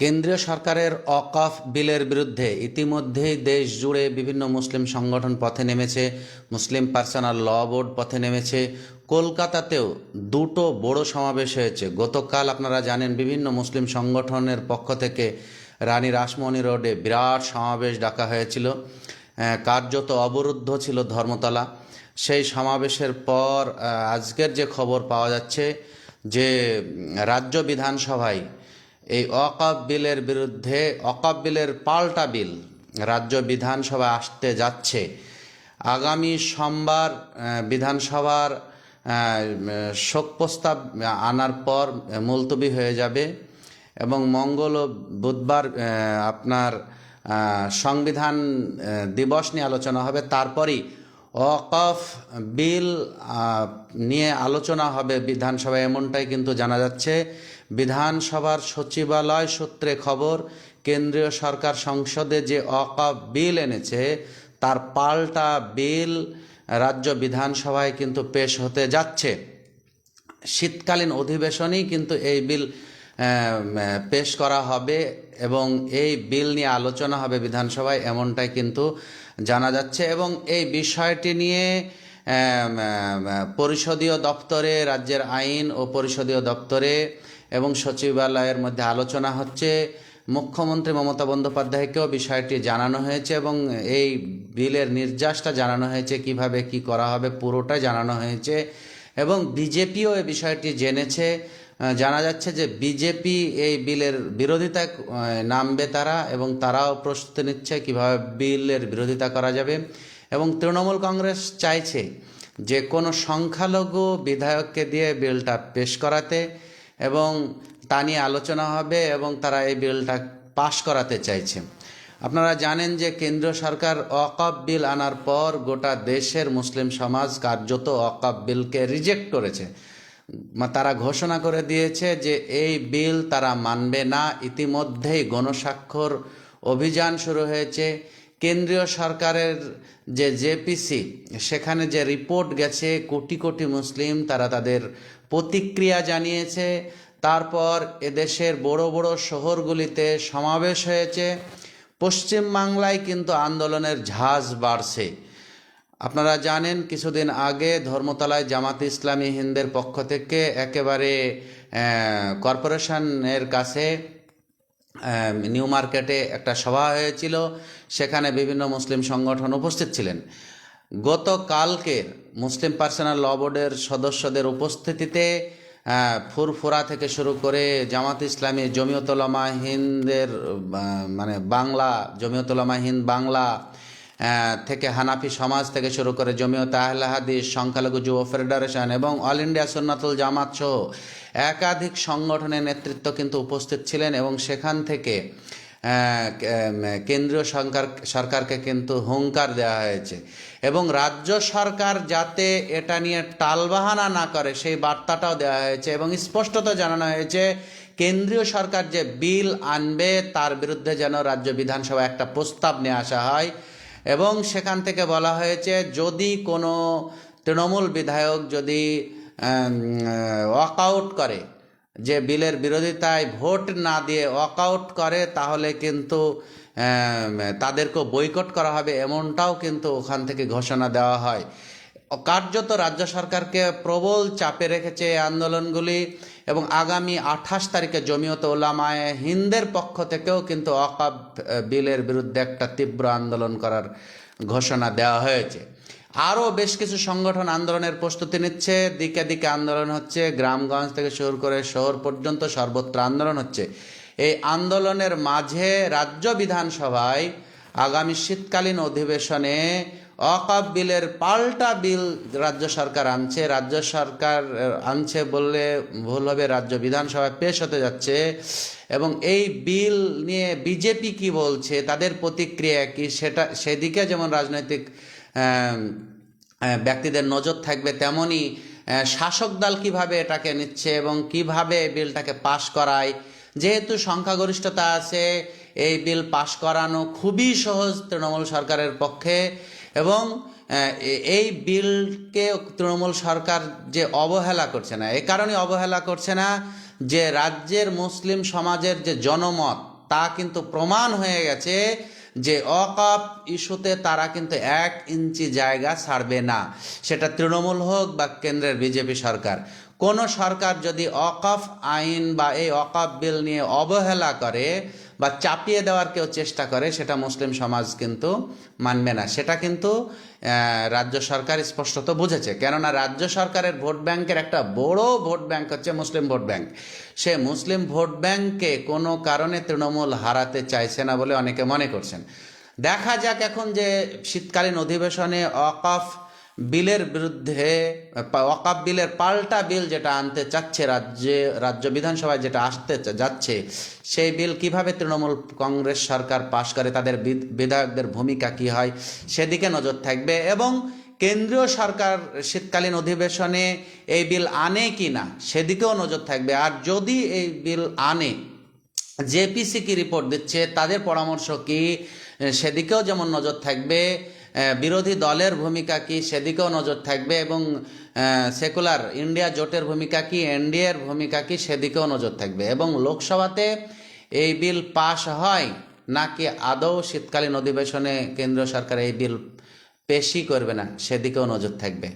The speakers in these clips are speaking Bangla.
কেন্দ্রীয় সরকারের অকফ বিলের বিরুদ্ধে ইতিমধ্যেই দেশ জুড়ে বিভিন্ন মুসলিম সংগঠন পথে নেমেছে, মুসলিম পার্সোনাল ল বোর্ড পথে নেমেছে। কলকাতাতেও দুটো বড় সমাবেশ হয়েছে। গতকাল আপনারা জানেন বিভিন্ন মুসলিম সংগঠনের পক্ষ থেকে রানী রাসমণি রোডে বিরাট সমাবেশ ডাকা হয়েছিল। কার্যত অবরুদ্ধ ছিল ধর্মতলা। সেই সমাবেশের পর আজকের যে খবর পাওয়া যাচ্ছে যে রাজ্য বিধানসভায় এই অকাব বিলের বিরুদ্ধে, অকাব বিলের পাল্টা বিল রাজ্য বিধানসভা আসতে যাচ্ছে। আগামী সোমবার বিধানসভার শোক প্রস্তাব আনার পর মুলতবি হয়ে যাবে এবং মঙ্গল ও বুধবার আপনার সংবিধান দিবস নিয়ে আলোচনা হবে। তারপরই অকফ বিল নিয়ে আলোচনা হবে বিধানসভায়, এমনটাই কিন্তু জানা যাচ্ছে। বিধানসভার সচিবালয় সূত্রে খবর, কেন্দ্রীয় সরকার সংসদে যে অকফ বিল এনেছে, তার পাল্টা বিল রাজ্য বিধানসভায় কিন্তু পেশ হতে যাচ্ছে। শীতকালীন অধিবেশনেই কিন্তু এই বিল পেশ করা হবে এবং এই বিল নিয়ে আলোচনা হবে বিধানসভায়, এমনটাই কিন্তু জানা যাচ্ছে। এবং এই বিষয়টি নিয়ে পরিষদীয় দপ্তরে, রাজ্যের আইন ও পরিষদীয় দপ্তরে এবং সচিবালয়ের মধ্যে আলোচনা হচ্ছে। মুখ্যমন্ত্রী মমতা বন্দ্যোপাধ্যায়কেও বিষয়টি জানানো হয়েছে এবং এই বিলের নির্যাসটা জানানো হয়েছে, কীভাবে কি করা হবে পুরোটা জানানো হয়েছে। এবং বিজেপিও এই বিষয়টি জেনেছে। জানা যাচ্ছে যে বিজেপি এই বিলের বিরোধিতা নামবে তারা এবং তারাও প্রস্তুতি নিচ্ছে কীভাবে বিলের বিরোধিতা করা যাবে। এবং তৃণমূল কংগ্রেস চাইছে যে কোনো সংখ্যালঘু বিধায়ককে দিয়ে বিলটা পেশ করাতে। এবং তা নিয়ে আলোচনা হবে এবং তারা এই বিলটা পাশ করাতে চাইছে। আপনারা জানেন যে কেন্দ্র সরকার অকপ বিল আনার পর গোটা দেশের মুসলিম সমাজ কার্যত অকপ বিলকে রিজেক্ট করেছে। তারা ঘোষণা করে দিয়েছে যে এই বিল তারা মানবে না। ইতিমধ্যেই গণস্বাক্ষর অভিযান শুরু হয়েছে। কেন্দ্রীয় সরকারের যে জেপিসি, সেখানে যে রিপোর্ট গেছে, কোটি কোটি মুসলিম তারা তাদের প্রতিক্রিয়া জানিয়েছে। তারপর এদেশের বড় বড় শহরগুলিতে সমাবেশ হয়েছে। পশ্চিম বাংলায় কিন্তু আন্দোলনের ঝাঁজ বাড়ছে। আপনারা জানেন, কিছুদিন আগে ধর্মতলায় জামাত ইসলামী হিন্দের পক্ষ থেকে একেবারে কর্পোরেশনের কাছে নিউ মার্কেটে একটা সভা হয়েছিল, সেখানে বিভিন্ন মুসলিম সংগঠন উপস্থিত ছিলেন। গতকালকের মুসলিম পার্সোনাল ল বোর্ডের সদস্যদের উপস্থিতিতে ফুরফুরা থেকে শুরু করে জামাত ইসলামী জমিয়তলামা হিন্দের মানে বাংলা জমিয়তলামা হিন্দ বাংলা থেকে হানাফি সমাজ থেকে শুরু করে জমিয়ত আহলে হাদিস, সংখ্যালঘু যুব ফেডারেশন এবং অল ইন্ডিয়া সুন্নাতুল জামাত সহ একাধিক সংগঠনের নেতৃত্ব কিন্তু উপস্থিত ছিলেন এবং সেখান থেকে কেন্দ্রীয় সরকার, সরকারকে কিন্তু হুঙ্কার দেওয়া হয়েছে। এবং রাজ্য সরকার যাতে এটা নিয়ে টালবাহানা না করে, সেই বার্তাটাও দেওয়া হয়েছে এবং স্পষ্টত জানানো হয়েছে, কেন্দ্রীয় সরকার যে বিল আনবে তার বিরুদ্ধে যেন রাজ্য বিধানসভায় একটা প্রস্তাব নিয়ে আসা হয়। এবং সেখান থেকে বলা হয়েছে যদি কোনো তৃণমূল বিধায়ক যদি ওয়াকআউট করে যে বিলের বিরোধিতায় ভোট না দিয়ে ওয়াকআউট করে তাহলে কিন্তু আম, তাদেরকেও বয়কট করা হবে এমনটাও কিন্তু ওখান থেকে ঘোষণা দেওয়া হয়। কার্যত রাজ্য সরকারকে প্রবল চাপে রেখেছে এই আন্দোলনগুলি। এবং আগামী আঠাশ তারিখে জমিয়ত ওলামায়ে হিন্দের পক্ষ থেকেও কিন্তু অকাব বিলের বিরুদ্ধে একটা তীব্র আন্দোলন করার ঘোষণা দেওয়া হয়েছে। আরও বেশ কিছু সংগঠন আন্দোলনের প্রস্তুতি নিচ্ছে। দিকে দিকে আন্দোলন হচ্ছে, গ্রামগঞ্জ থেকে শুরু করে শহর পর্যন্ত সর্বত্র আন্দোলন হচ্ছে। এই আন্দোলনের মাঝে রাজ্য বিধানসভায় আগামী শীতকালীন অধিবেশনে অকাব বিলের পাল্টা বিল রাজ্য সরকার আনছে। রাজ্য সরকার আনছে বললে ভুল হবে, রাজ্য বিধানসভায় পেশ হতে যাচ্ছে। এবং এই বিল নিয়ে বিজেপি কি বলছে, তাদের প্রতিক্রিয়া কি? সেটা, সেদিকে যেমন রাজনৈতিক ব্যক্তিদের নজর থাকবে, তেমনি শাসক দল কীভাবে এটাকে নিচ্ছে এবং কীভাবে বিলটাকে পাশ করায়। যেহেতু সংখ্যাগরিষ্ঠতা আছে, এই বিল পাশ করানো খুবই সহজ তৃণমূল সরকারের পক্ষে। এবং এই বিলকে তৃণমূল সরকার যে অবহেলা করছে না, এ কারণে অবহেলা করছে না যে রাজ্যের মুসলিম সমাজের যে জনমত, তা কিন্তু প্রমাণ হয়ে গেছে যে অকাপ ইস্যুতে তারা কিন্তু এক ইঞ্চি জায়গা ছাড়বে না। সেটা তৃণমূল হোক বা কেন্দ্রের বিজেপি সরকার। কোনো সরকার যদি অকাফ আইন বা এই অকাফ বিল নিয়ে অবহেলা করে বা চাপিয়ে দেওয়ার কেউ চেষ্টা করে, সেটা মুসলিম সমাজ কিন্তু মানবে না। সেটা কিন্তু রাজ্য সরকার স্পষ্টত বুঝেছে। কেননা রাজ্য সরকারের ভোট ব্যাংকের একটা বড় ভোট ব্যাংক হচ্ছে মুসলিম ভোট ব্যাংক। সে মুসলিম ভোট ব্যাংককে কোনো কারণে তৃণমূল হারাতে চাইছে না বলে অনেকে মনে করছেন। দেখা যাক এখন যে শীতকালীন অধিবেশনে অকাফ বিলের বিরুদ্ধে ওয়াকাফ বিলের পাল্টা বিল যেটা আনতে চাচ্ছে রাজ্যে, রাজ্য বিধানসভায় যেটা আসতে যাচ্ছে, সেই বিল কীভাবে তৃণমূল কংগ্রেস সরকার পাশ করে, তাদের বিধায়কদের ভূমিকা কি হয়, সেদিকে নজর থাকবে এবং কেন্দ্রীয় সরকার শীতকালীন অধিবেশনে এই বিল আনে কি না, সেদিকেও নজর থাকবে। আর যদি এই বিল আনে, জেপিসি কি রিপোর্ট দিচ্ছে, তাদের পরামর্শ কি, সেদিকেও যেমন নজর থাকবে বিরোধী দলের ভূমিকা কি সেদিকেও নজর থাকবে এবং সেকুলার ইন্ডিয়া জোটের ভূমিকা কি, এনডিএর ভূমিকা কি সেদিকেও নজর থাকবে। এবং লোকসভাতে এই বিল পাশ হয় নাকি আদৌ শীতকালীন অধিবেশনে কেন্দ্রীয় সরকার এই বিল পেশই করবে না সেদিকেও নজর থাকবে।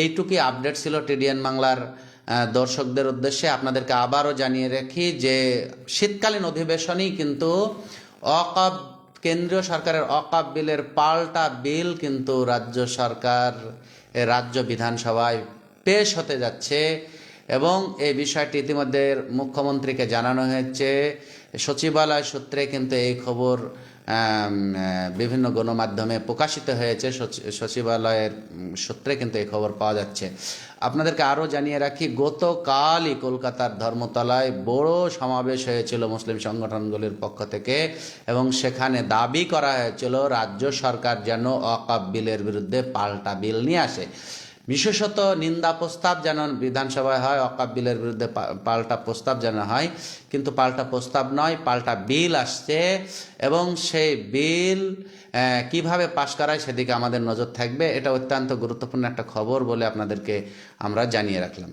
এইটুকুই আপডেট ছিল টিডিএন বাংলার দর্শকদের উদ্দেশ্যে। আপনাদেরকে আবারও জানিয়ে রাখি যে শীতকালীন অধিবেশনেই কিন্তু অকাব কেন্দ্রীয় সরকারের অকাব বিলের পাল্টা বিল কিন্তু রাজ্য সরকার রাজ্য বিধানসভায় পেশ হতে যাচ্ছে এবং এই বিষয়টি ইতিমধ্যে মুখ্যমন্ত্রীকে জানানো হয়েছে। সচিবালয় সূত্রে কিন্তু এই খবর বিভিন্ন গণমাধ্যমে প্রকাশিত হয়েছে। সচিবালয়ের সূত্রে কিন্তু এই খবর পাওয়া যাচ্ছে। আপনাদেরকে আরও জানিয়ে রাখি, গতকালই কলকাতার ধর্মতলায় বড় সমাবেশ হয়েছিল মুসলিম সংগঠনগুলির পক্ষ থেকে এবং সেখানে দাবি করা হয়েছিল, রাজ্য সরকার যেন অকাপ বিলের বিরুদ্ধে পাল্টা বিল নিয়ে আসে। বিশেষত নিন্দা প্রস্তাব যেন বিধানসভায় হয় অকাপ বিলের বিরুদ্ধে পাল্টা প্রস্তাব যেন হয়। কিন্তু পাল্টা প্রস্তাব নয়, পাল্টা বিল আসছে এবং সেই বিল কীভাবে পাশ করায় সেদিকে আমাদের নজর থাকবে, এটা অত্যন্ত গুরুত্বপূর্ণ একটা খবর বলে আপনাদেরকে আমরা জানিয়ে রাখলাম।